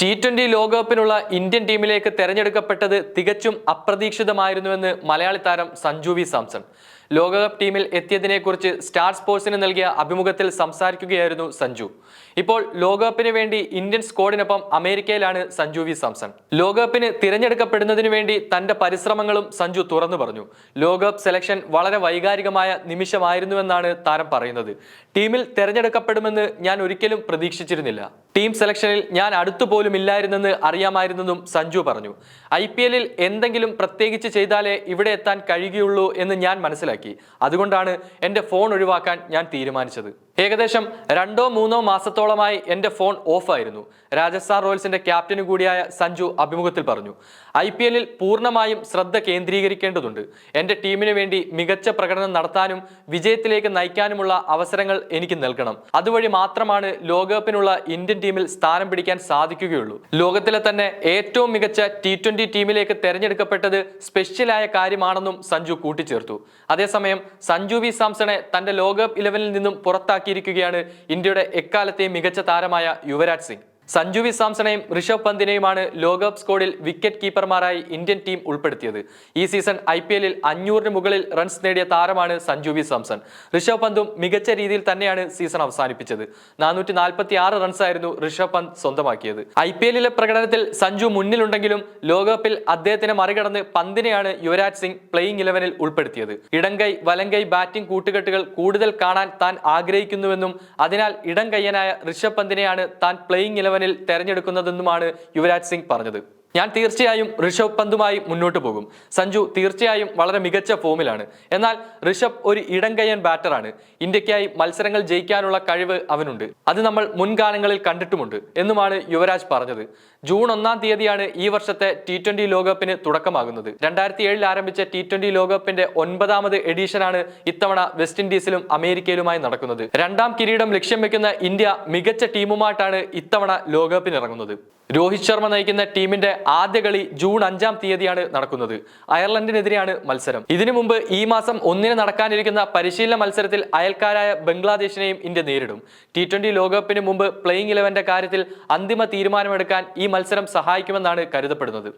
T twenty ലോകകപ്പിനുള്ള Indian ടീമിലേക്ക് തെരഞ്ഞെടുക്കപ്പെട്ടത് തികച്ചും അപ്രതീക്ഷിതമായിരുന്നുവെന്ന് മലയാളി താരം സഞ്ജു വി സാംസൺ. ലോകകപ്പ് ടീമിൽ എത്തിയതിനെക്കുറിച്ച് സ്റ്റാർ സ്പോർട്സിന് നൽകിയ അഭിമുഖത്തിൽ സംസാരിക്കുകയായിരുന്നു സഞ്ജു. ഇപ്പോൾ ലോകകപ്പിന് വേണ്ടി ഇന്ത്യൻ സ്ക്വാഡിനൊപ്പം അമേരിക്കയിലാണ് സഞ്ജു വി. സാംസൺ. ലോകകപ്പിന് തിരഞ്ഞെടുക്കപ്പെടുന്നതിന് വേണ്ടി തന്റെ പരിശ്രമങ്ങളും സഞ്ജു തുറന്നു പറഞ്ഞു. ലോകകപ്പ് സെലക്ഷൻ വളരെ വൈകാരികമായ നിമിഷമായിരുന്നുവെന്നാണ് താരം പറയുന്നത്. ടീമിൽ തിരഞ്ഞെടുക്കപ്പെടുമെന്ന് ഞാൻ ഒരിക്കലും പ്രതീക്ഷിച്ചിരുന്നില്ല. ടീം സെലക്ഷനിൽ ഞാൻ അടുത്തുപോലും ഇല്ലായിരുന്നെന്ന് അറിയാമായിരുന്നെന്നും സഞ്ജു പറഞ്ഞു. ഐ എന്തെങ്കിലും പ്രത്യേകിച്ച് ചെയ്താലേ ഇവിടെ എത്താൻ കഴിയുകയുള്ളൂ എന്ന് ഞാൻ മനസ്സിലാക്കി. അതുകൊണ്ടാണ് എന്റെ ഫോൺ ഒഴിവാക്കാൻ ഞാൻ തീരുമാനിച്ചത്. ഏകദേശം രണ്ടോ മൂന്നോ മാസത്തോളമായി എന്റെ ഫോൺ ഓഫായിരുന്നു. രാജസ്ഥാൻ റോയൽസിന്റെ ക്യാപ്റ്റന് കൂടിയായ സഞ്ജു അഭിമുഖത്തിൽ പറഞ്ഞു ഐ പി എല്ലിൽ പൂർണമായും ശ്രദ്ധ കേന്ദ്രീകരിക്കേണ്ടതുണ്ട്. എന്റെ ടീമിന് വേണ്ടി മികച്ച പ്രകടനം നടത്താനും വിജയത്തിലേക്ക് നയിക്കാനുമുള്ള അവസരങ്ങൾ എനിക്ക് നൽകണം. അതുവഴി മാത്രമാണ് ലോകകപ്പിനുള്ള ഇന്ത്യൻ ടീമിൽ സ്ഥാനം പിടിക്കാൻ സാധിക്കുകയുള്ളൂ. ലോകത്തിലെ തന്നെ ഏറ്റവും മികച്ച ടി ട്വന്റി ടീമിലേക്ക് തെരഞ്ഞെടുക്കപ്പെട്ടത് സ്പെഷ്യലായ കാര്യമാണെന്നും സഞ്ജു കൂട്ടിച്ചേർത്തു. അതേസമയം സഞ്ജു വി സാംസണെ തന്റെ ലോകകപ്പ് ഇലവനിൽ നിന്നും പുറത്താക്കിയിരിക്കുകയാണ് ഇന്ത്യയുടെ എക്കാലത്തെയും മികച്ച താരമായ യുവരാജ് സിംഗ്. സഞ്ജു വി സാംസണെയും ഋഷഭ് പന്തിനെയുമാണ് ലോകകപ്പ് സ്കോഡിൽ വിക്കറ്റ് കീപ്പർമാരായി ഇന്ത്യൻ ടീം ഉൾപ്പെടുത്തിയത്. ഈ സീസൺ ഐ പി എല്ലിൽ അഞ്ഞൂറിന് മുകളിൽ റൺസ് നേടിയ താരമാണ് സഞ്ജു വി സാംസൺ ഋഷഭ് പന്തും മികച്ച രീതിയിൽ തന്നെയാണ് സീസൺ അവസാനിപ്പിച്ചത്. നാനൂറ്റി നാൽപ്പത്തി ആറ് റൺസായിരുന്നു ഋഷഭ് പന്ത് സ്വന്തമാക്കിയത്. ഐ പി എല്ലിലെ പ്രകടനത്തിൽ സഞ്ജു മുന്നിലുണ്ടെങ്കിലും ലോകകപ്പിൽ അദ്ദേഹത്തിനെ മറികടന്ന് പന്തിനെയാണ് യുവരാജ് സിംഗ് പ്ലേയിങ് ഇലവനിൽ ഉൾപ്പെടുത്തിയത്. ഇടംകൈ വലങ്കൈ ബാറ്റിംഗ് കൂട്ടുകെട്ടുകൾ കൂടുതൽ കാണാൻ താൻ ആഗ്രഹിക്കുന്നുവെന്നും അതിനാൽ ഇടംകയ്യനായ ഋഷഭ് പന്തിനെയാണ് താൻ പ്ലേയിങ് ഇലവനിൽ തെരഞ്ഞെടുക്കുന്നതെന്നുമാണ് യുവരാജ് സിംഗ് പറഞ്ഞത്. ഞാൻ തീർച്ചയായും ഋഷഭ് പന്തുമായി മുന്നോട്ട് പോകും. സഞ്ജു തീർച്ചയായും വളരെ മികച്ച ഫോമിലാണ്. എന്നാൽ ഋഷഭ് ഒരു ഇടംകയ്യൻ ബാറ്ററാണ്. ഇന്ത്യക്കായി മത്സരങ്ങൾ ജയിക്കാനുള്ള കഴിവ് അവനുണ്ട്. അത് നമ്മൾ മുൻകാലങ്ങളിൽ കണ്ടിട്ടുമുണ്ട് എന്നുമാണ് യുവരാജ് പറഞ്ഞത്. ജൂൺ ഒന്നാം തീയതിയാണ് ഈ വർഷത്തെ ടി ട്വന്റി ലോകകപ്പിന് തുടക്കമാകുന്നത്. രണ്ടായിരത്തി ഏഴിൽ ആരംഭിച്ച ടി ട്വന്റി ലോകകപ്പിന്റെ ഒൻപതാമത് എഡീഷനാണ് ഇത്തവണ വെസ്റ്റ് ഇൻഡീസിലും അമേരിക്കയിലുമായി നടക്കുന്നത്. രണ്ടാം കിരീടം ലക്ഷ്യം വെക്കുന്ന ഇന്ത്യ മികച്ച ടീമുമായിട്ടാണ് ഇത്തവണ ലോകകപ്പിന് ഇറങ്ങുന്നത് രോഹിത് ശർമ്മ നയിക്കുന്ന ടീമിന്റെ ആദ്യ കളി ജൂൺ അഞ്ചാം തീയതിയാണ് നടക്കുന്നത്. അയർലൻഡിനെതിരെയാണ് മത്സരം. ഇതിനു മുമ്പ് ഈ മാസം ഒന്നിന് നടക്കാനിരിക്കുന്ന പരിശീലന മത്സരത്തിൽ അയൽക്കാരായ ബംഗ്ലാദേശിനെയും ഇന്ത്യ നേരിടും. ടി ട്വന്റി ലോകകപ്പിന് മുമ്പ് പ്ലേയിങ് ഇലവന്റെ കാര്യത്തിൽ അന്തിമ തീരുമാനമെടുക്കാൻ ഈ മത്സരം സഹായിക്കുമെന്നാണ് കരുതപ്പെടുന്നത്.